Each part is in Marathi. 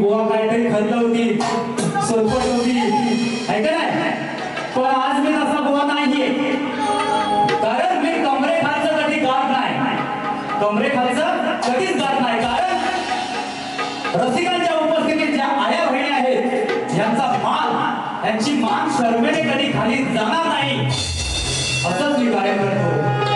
गोवा बुवा काहीतरी खल्ल होती. सोलपट होती. आहे का नाही? पण आज मी तसा गोवा नाहीये. कारण मी कमरे खालचं कधी गात नाही. कमरे खालचं कधीच गात नाही. कारण रसिकांच्या उपस्थितीत ज्या आया बहिणी आहेत यांचा मान यांची मान शर्मेने कधी खाली जाणार नाही. असंच मी कार्य करतो.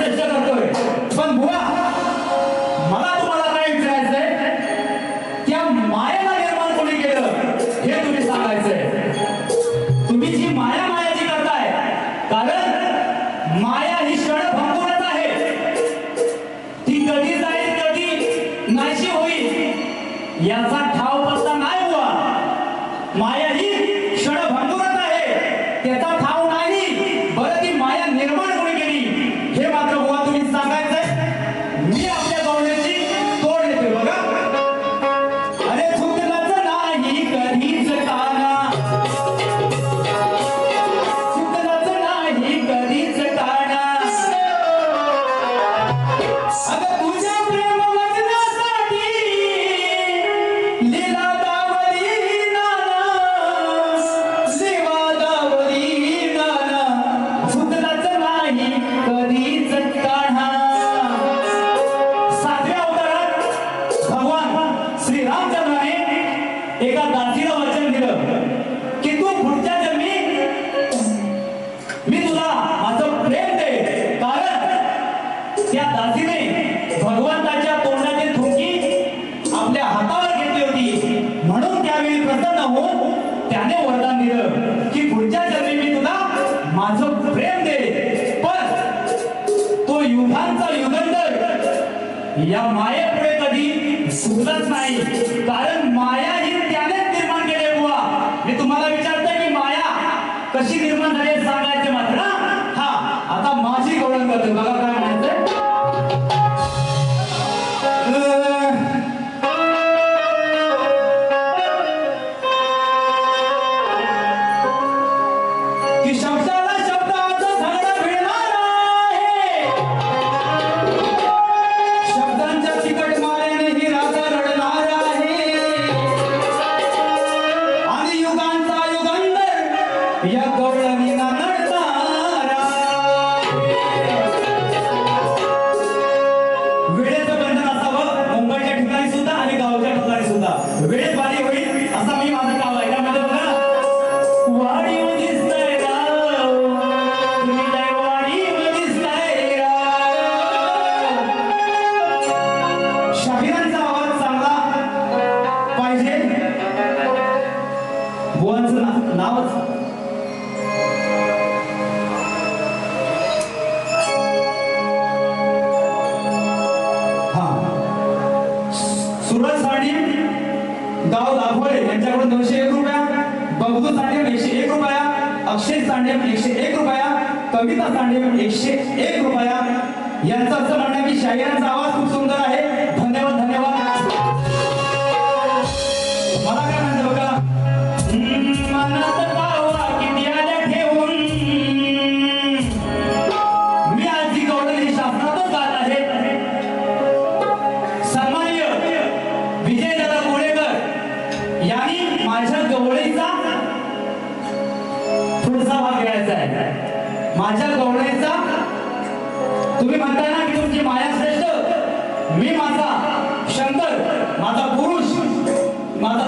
करतोय पण बुवा मला तुम्हाला काय विचारायचंय? त्या मायेला निर्माण कोणी केलं हे तुम्ही सांगायचंय. तुम्ही जी माया मायाची करताय कारण माया ही क्षण भंगूरच आहे. ती कधी जाईल कधी नाहीशी होईल याचा ठाव पत्ता नाही हुआ माया ही या मायेपुढे कधी सुटलाच नाही. कारण माया ही त्यानेच निर्माण केली बुवा. मी तुम्हाला विचारतोय की माया कशी निर्माण झाली सांगायचे मात्र हा आता माझी गौरव करते बघा वेळेचं बंधन असावं मुंबईच्या ठिकाणी सुद्धा आणि गावच्या ठिकाणी सुद्धा. वेळेत बारी होईल असा मी माझं गाव आहे. त्यामध्ये बघा वाढीव दिसतंय अक्षय साडेम एकशे एक रुपया कविता साडेम एकशे एक रुपया. यांचं असं म्हणणं की शाहिरांचा आवाज खूप सुंदर आहे. माझ्या गवळीचा तुम्ही म्हणताय ना की तुमची माया श्रेष्ठ मी माझा शंकर माझा पुरुष माझा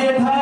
যেথায়